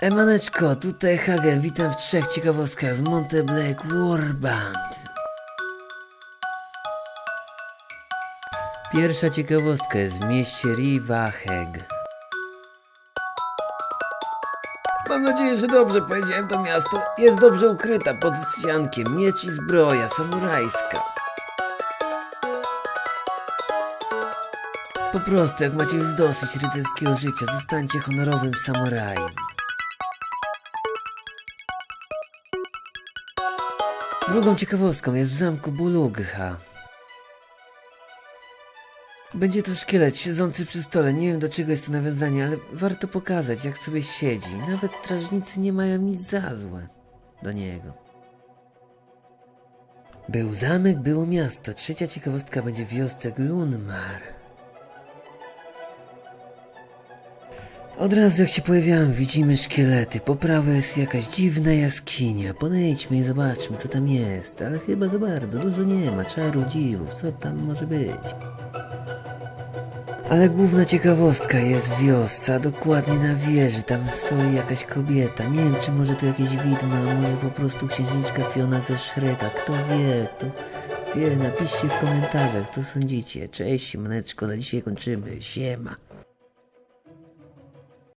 Emaneczko, tutaj Hagen, witam w trzech ciekawostkach z Monte Black Warband. Pierwsza ciekawostka jest w mieście Rivaheg. Mam nadzieję, że dobrze powiedziałem to miasto. Jest dobrze ukryta pod ściankiem, miecz i zbroja samurajska. Po prostu, jak macie już dosyć rycerskiego życia, zostańcie honorowym samurajem. Drugą ciekawostką jest w zamku Bulugha. Będzie to szkielet siedzący przy stole. Nie wiem do czego jest to nawiązanie, ale warto pokazać, jak sobie siedzi. Nawet strażnicy nie mają nic za złe do niego. Był zamek, było miasto. Trzecia ciekawostka będzie w wiosce Od razu jak się pojawiałem, widzimy szkielety. Po prawej jest jakaś dziwna jaskinia. Podejdźmy i zobaczmy, co tam jest. Ale chyba za bardzo, dużo nie ma. Czaru dziwów, co tam może być? Ale główna ciekawostka jest w wiosce, a dokładnie na wieży. Tam stoi jakaś kobieta. Nie wiem, czy może to jakieś widmo, a może po prostu księżniczka Fiona ze Szreka. Kto wie, kto wie, napiszcie w komentarzach, co sądzicie. Cześć, maneczko, na dzisiaj kończymy. Siema.